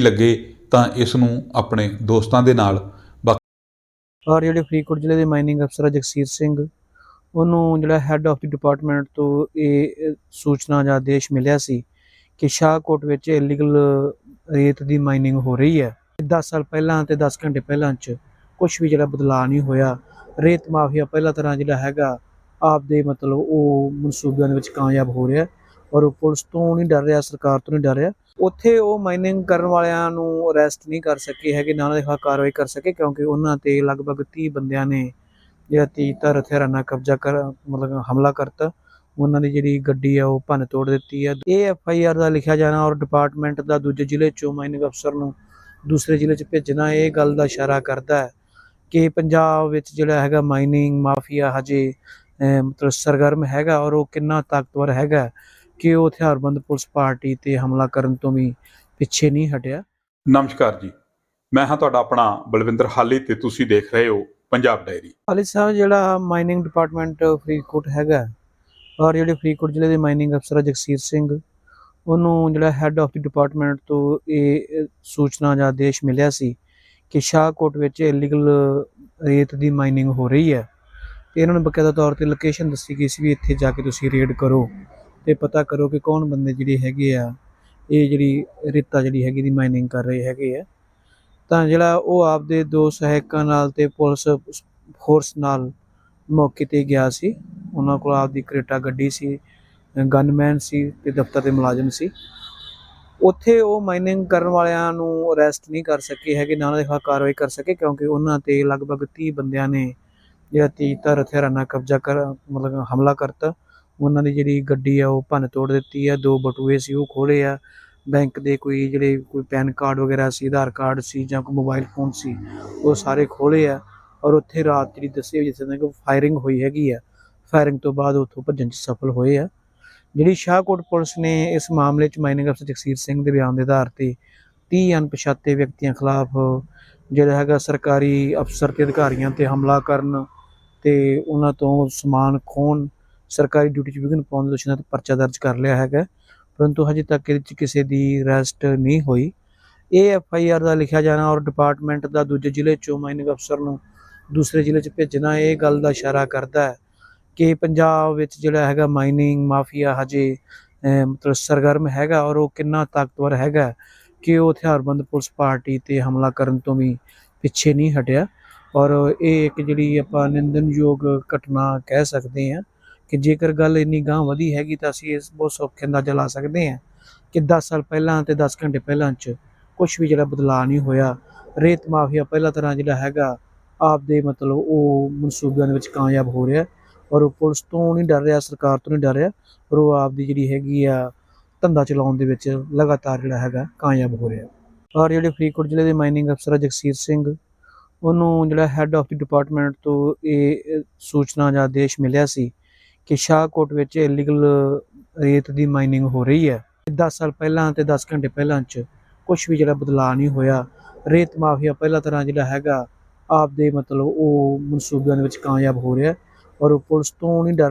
ਲੱਗੇ ਤਾਂ ਇਸ ਨੂੰ ਆਪਣੇ ਦੋਸਤਾਂ ਦੇ ਨਾਲ। ਔਰ ਜਿਹੜੇ ਫਰੀਦਕੋਟ ਜ਼ਿਲ੍ਹੇ ਦੇ ਮਾਈਨਿੰਗ ਅਫਸਰ ਆ ਜਗਸੀਰ ਸਿੰਘ, ਉਹਨੂੰ ਜਿਹੜਾ ਹੈੱਡ ਆਫ ਦੀ ਡਿਪਾਰਟਮੈਂਟ ਤੋਂ ਇਹ ਸੂਚਨਾ ਜਾਂ ਆਦੇਸ਼ ਮਿਲਿਆ ਸੀ ਕਿ ਸ਼ਾਹਕੋਟ ਵਿੱਚ ਇਲੀਗਲ ਰੇਤ ਦੀ ਮਾਈਨਿੰਗ ਹੋ ਰਹੀ ਹੈ। 10 ਸਾਲ ਪਹਿਲਾਂ ਤੇ 10 ਘੰਟੇ ਪਹਿਲਾਂ ਚ ਕੁਝ ਵੀ ਜਿਹੜਾ ਬਦਲਾਅ ਨਹੀਂ ਹੋਇਆ। ਰੇਤ ਮਾਫੀਆ ਪਹਿਲਾ ਤਰ੍ਹਾਂ ਜਿਹੜਾ ਹੈਗਾ, ਆਪਦੇ ਮਤਲਬ ਉਹ ਮਨਸੂਬਿਆਂ ਦੇ ਵਿੱਚ ਕਾਮਯਾਬ ਹੋ ਰਿਹਾ। ਔਰ ਪੁਲਿਸ ਤੋਂ ਨਹੀਂ ਡਰ ਰਿਹਾ, ਸਰਕਾਰ ਤੋਂ ਨਹੀਂ ਡਰ ਰਿਹਾ। ਉੱਥੇ ਉਹ ਮਾਈਨਿੰਗ ਕਰਨ ਵਾਲਿਆਂ ਨੂੰ ਅਰੈਸਟ ਨਹੀਂ ਕਰ ਸਕੇ ਹੈਗੇ, ਨਾ ਉਹਨਾਂ ਦੇ ਖਿਲਾਫ ਕਾਰਵਾਈ ਕਰ ਸਕੇ, ਕਿਉਂਕਿ ਉਹਨਾਂ ਤੇ ਲਗਭਗ 30 ਬੰਦਿਆਂ ਨੇ ਜਿਹੜਾ ਤੀਤਰ ਹਥਿਆਰਾਂ ਨਾਲ ਕਬਜ਼ਾ ਕਰ, ਮਤਲਬ ਹਮਲਾ ਕਰਤਾ। ਉਹਨਾਂ ਦੀ ਜਿਹੜੀ ਗੱਡੀ ਆ, ਉਹ ਭੰਨ ਤੋੜ ਦਿੱਤੀ ਹੈ ਇਹ ਐਫ ਆਈ ਆਰ ਦਾ ਲਿਖਿਆ ਜਾਣਾ ਔਰ ਡਿਪਾਰਟਮੈਂਟ ਦਾ ਦੂਜੇ ਜ਼ਿਲ੍ਹੇ ਚੋਂ ਮਾਈਨਿੰਗ ਅਫਸਰ ਨੂੰ ਦੂਸਰੇ ਜ਼ਿਲ੍ਹੇ 'ਚ ਭੇਜਣਾ, ਇਹ ਗੱਲ ਦਾ ਇਸ਼ਾਰਾ ਕਰਦਾ ਹੈ ਕਿ ਪੰਜਾਬ ਵਿੱਚ ਜਿਹੜਾ ਹੈਗਾ ਮਾਈਨਿੰਗ ਮਾਫੀਆ ਹਜੇ ਮਤਲਬ ਸਰਗਰਮ ਹੈਗਾ ਔਰ ਉਹ ਕਿੰਨਾ ਤਾਕਤਵਰ ਹੈਗਾ। ਕਿ ਉਹ ਹਥਿਆਰਬੰਦ ਪੁਲਿਸ ਪਾਰਟੀ ਤੇ ਹਮਲਾ ਕਰਨ ਤੋਂ ਵੀ ਪਿੱਛੇ ਨਹੀਂ ਹਟਿਆ? ਨਮਸਕਾਰ ਜੀ। ਮੈਂ ਹਾਂ ਤੁਹਾਡਾ ਆਪਣਾ ਬਲਵਿੰਦਰ ਹਾਲੀ ਤੇ ਤੁਸੀਂ ਦੇਖ ਰਹੇ ਹੋ ਪੰਜਾਬ ਡਾਇਰੀ। ਖਾਲਿਦ ਸਾਹਿਬ ਜਿਹੜਾ ਮਾਈਨਿੰਗ ਡਿਪਾਰਟਮੈਂਟ ਫਰੀਦਕੋਟ ਹੈਗਾ ਔਰ ਜਿਹੜੇ ਫਰੀਦਕੋਟ ਜ਼ਿਲ੍ਹੇ ਦੇ ਮਾਈਨਿੰਗ ਅਫਸਰ ਜਗਸੀਰ ਸਿੰਘ ਉਹਨੂੰ ਜਿਹੜਾ ਹੈੱਡ ਆਫ ਦੀ ਡਿਪਾਰਟਮੈਂਟ ਤੋਂ ਇਹ ਸੂਚਨਾ ਜਾਂ ਆਦੇਸ਼ ਮਿਲਿਆ ਸੀ ਕਿ ਸ਼ਾਹਕੋਟ ਵਿੱਚ ਇਲੀਗਲ ਰੇਤ ਦੀ ਮਾਈਨਿੰਗ ਹੋ ਰਹੀ ਹੈ। ਇਹਨਾਂ ਨੂੰ ਬਕਾਇਦਾ ਤੌਰ ਤੇ ਲੋਕੇਸ਼ਨ ਦੱਸੀ ਗਈ ਸੀ ਵੀ ਇੱਥੇ ਜਾ ਕੇ ਤੁਸੀਂ ਰੇਡ ਕਰੋ। ਤੇ ਪਤਾ ਕਰੋ ਕਿ ਕੌਣ ਬੰਦੇ ਜਿਹੜੇ ਹੈਗੇ ਆ, ਇਹ ਜਿਹੜੀ ਰੇਤਾ ਜਿਹੜੀ ਹੈਗੀ ਦੀ ਮਾਈਨਿੰਗ ਕਰ ਰਹੇ ਹੈਗੇ ਆ। ਤਾਂ ਜਿਹੜਾ ਉਹ ਆਪਦੇ ਦੋ ਸਹਾਇਕਾਂ ਨਾਲ ਤੇ ਪੁਲਿਸ ਫੋਰਸ ਨਾਲ ਮੌਕੇ ਤੇ ਗਿਆ ਸੀ। ਉਹਨਾਂ ਕੋਲ ਆਪਦੀ ਕਰੇਟਾ ਗੱਡੀ ਸੀ ਗਨਮੈਨ ਸੀ ਤੇ ਦਫ਼ਤਰ ਦੇ ਮੁਲਾਜ਼ਮ ਸੀ। ਉੱਥੇ ਉਹ ਮਾਈਨਿੰਗ ਕਰਨ ਵਾਲਿਆਂ ਨੂੰ ਅਰੈਸਟ ਨਹੀਂ ਕਰ ਸਕੇ ਹੈਗੇ, ਨਾ ਉਹਨਾਂ ਦੇ ਖਿਲਾਫ ਕਾਰਵਾਈ ਕਰ ਸਕੇ ਕਿਉਂਕਿ ਉਹਨਾਂ ਤੇ ਲਗਭਗ 30 ਬੰਦਿਆਂ ਨੇ ਜਿਹੜਾ ਤੀਤਰ ਹਥਿਆਰਾਂ ਨਾਲ ਕਬਜ਼ਾ ਕਰ, ਮਤਲਬ ਹਮਲਾ ਕਰਤਾ। ਉਹਨਾਂ ਦੀ ਜਿਹੜੀ ਗੱਡੀ ਆ ਉਹ ਭੰਨ ਤੋੜ ਦਿੱਤੀ ਆ, ਦੋ ਬਟੂਏ ਸੀ ਉਹ ਖੋਲੇ ਆ। ਬੈਂਕ ਦੇ ਕੋਈ ਜਿਹੜੇ ਕੋਈ ਪੈਨ ਕਾਰਡ ਵਗੈਰਾ ਸੀ, ਆਧਾਰ ਕਾਰਡ ਸੀ ਜਾਂ ਕੋਈ ਮੋਬਾਈਲ ਫੋਨ ਸੀ, ਉਹ ਸਾਰੇ ਖੋਲੇ ਆ ਔਰ ਉੱਥੇ ਰਾਤ ਜਿਹੜੀ ਦੱਸੀ ਹੋਈ ਜਿਸ ਕਿ ਫਾਇਰਿੰਗ ਹੋਈ ਹੈਗੀ ਆ, ਫਾਇਰਿੰਗ ਤੋਂ ਬਾਅਦ ਉੱਥੋਂ ਭੱਜਣ 'ਚ ਸਫਲ ਹੋਏ ਆ। ਜਿਹੜੀ ਸ਼ਾਹਕੋਟ ਪੁਲਿਸ ਨੇ ਇਸ ਮਾਮਲੇ 'ਚ ਮਾਈਨਿੰਗ ਅਫਸਰ ਜਗਸੀਰ ਸਿੰਘ ਦੇ ਬਿਆਨ ਦੇ ਆਧਾਰ ਤੇ 30 ਅਣਪਛਾਤੇ ਵਿਅਕਤੀਆਂ ਖਿਲਾਫ ਜਿਹੜਾ ਹੈਗਾ ਸਰਕਾਰੀ ਅਫਸਰ ਤੇ ਅਧਿਕਾਰੀਆਂ ਤੇ ਹਮਲਾ ਕਰਨ ਤੇ ਉਹਨਾਂ ਤੋਂ ਸਮਾਨ ਖੋਹਣ ਸਰਕਾਰੀ ਡਿਊਟੀ 'ਚ ਵਿਘਨ ਪਾਉਣ ਦੇ ਦੋਸ਼ਾਂ ਤੇ ਪਰਚਾ ਦਰਜ ਕਰ ਲਿਆ ਹੈਗਾ। ਪਰੰਤੂ ਹਜੇ ਤੱਕ ਇਹਦੇ 'ਚ ਕਿਸੇ ਦੀ ਅਰੈਸਟ ਨਹੀਂ ਹੋਈ। ਇਹ ਐਫ ਆਈ ਆਰ ਦਾ ਲਿਖਿਆ ਜਾਣਾ ਔਰ ਡਿਪਾਰਟਮੈਂਟ ਦਾ ਦੂਜੇ ਜ਼ਿਲ੍ਹੇ ਚੋਂ ਮਾਈਨਿੰਗ ਅਫਸਰ ਨੂੰ ਦੂਸਰੇ ਜ਼ਿਲ੍ਹੇ 'ਚ ਭੇਜਣਾ ਇਹ ਗੱਲ ਦਾ ਇਸ਼ਾਰਾ ਕਰਦਾ ਹੈ ਕਿ ਪੰਜਾਬ ਵਿੱਚ ਜਿਹੜਾ ਹੈਗਾ ਮਾਈਨਿੰਗ ਮਾਫੀਆ ਹਜੇ ਮਤਲਬ ਸਰਗਰਮ ਹੈਗਾ ਔਰ ਉਹ ਕਿੰਨਾ ਤਾਕਤਵਰ ਹੈਗਾ ਕਿ ਉਹ ਹਥਿਆਰਬੰਦ ਪੁਲਿਸ ਪਾਰਟੀ ਤੇ ਹਮਲਾ ਕਰਨ ਤੋਂ ਵੀ ਪਿੱਛੇ ਨਹੀਂ ਹਟਿਆ। ਔਰ ਇਹ ਇੱਕ ਜਿਹੜੀ ਆਪਾਂ ਨਿੰਦਨਯੋਗ ਘਟਨਾ ਕਹਿ ਸਕਦੇ ਹਾਂ ਕਿ ਜੇਕਰ ਗੱਲ ਇੰਨੀ ਗਾਂ ਵਧੀ ਹੈਗੀ ਤਾਂ ਅਸੀਂ ਇਸ ਬਹੁਤ ਸੌਖੇ ਅੰਦਾਜ਼ਾ ਲਾ ਸਕਦੇ ਹਾਂ ਕਿ 10 ਸਾਲ ਪਹਿਲਾਂ ਤੇ 10 ਘੰਟੇ ਪਹਿਲਾਂ ਚ ਕੁਝ ਵੀ ਜਿਹੜਾ ਬਦਲਾਅ ਨਹੀਂ ਹੋਇਆ। ਰੇਤ ਮਾਫੀਆ ਪਹਿਲਾ ਤਰ੍ਹਾਂ ਜਿਹੜਾ ਹੈਗਾ ਆਪਦੇ ਮਤਲਬ ਉਹ ਮਨਸੂਬਿਆਂ ਦੇ ਵਿੱਚ ਕਾਮਯਾਬ ਹੋ ਰਿਹਾ ਔਰ ਉਹ ਪੁਲਿਸ ਤੋਂ ਨਹੀਂ ਡਰ ਰਿਹਾ, ਸਰਕਾਰ ਤੋਂ ਨਹੀਂ ਡਰ ਰਿਹਾ ਔਰ ਉਹ ਆਪਦੀ ਜਿਹੜੀ ਹੈਗੀ ਆ ਧੰਦਾ ਚਲਾਉਣ ਦੇ ਵਿੱਚ ਲਗਾਤਾਰ ਜਿਹੜਾ ਹੈਗਾ ਕਾਮਯਾਬ ਹੋ ਰਿਹਾ। ਔਰ ਜਿਹੜੇ ਫਰੀਦਕੋਟ ਜ਼ਿਲ੍ਹੇ ਦੇ ਮਾਈਨਿੰਗ ਅਫਸਰ ਆ ਜਗਸੀਰ ਸਿੰਘ, ਉਹਨੂੰ ਜਿਹੜਾ ਹੈੱਡ ਆਫ ਦੀ ਡਿਪਾਰਟਮੈਂਟ ਤੋਂ ਇਹ ਸੂਚਨਾ ਜਾਂ ਆਦੇਸ਼ ਮਿਲਿਆ ਸੀ ਕਿ ਸ਼ਾਹਕੋਟ ਵਿੱਚ ਇਲੀਗਲ ਰੇਤ ਦੀ ਮਾਈਨਿੰਗ ਹੋ ਰਹੀ ਹੈ। 10 ਸਾਲ ਪਹਿਲਾਂ ਤੇ 10 ਘੰਟੇ ਪਹਿਲਾਂ ਚ ਕੁਝ ਵੀ ਜਿਹੜਾ ਬਦਲਾਅ ਨਹੀਂ ਹੋਇਆ। ਰੇਤ ਮਾਫੀਆ ਪਹਿਲਾ ਤਰ੍ਹਾਂ ਜਿਹੜਾ ਹੈਗਾ, ਆਪਦੇ ਮਤਲਬ ਉਹ ਮਨਸੂਬਿਆਂ ਦੇ ਵਿੱਚ ਕਾਮਯਾਬ ਹੋ ਰਿਹਾ ਔਰ ਪੁਲਿਸ ਤੋਂ ਨਹੀਂ ਡਰ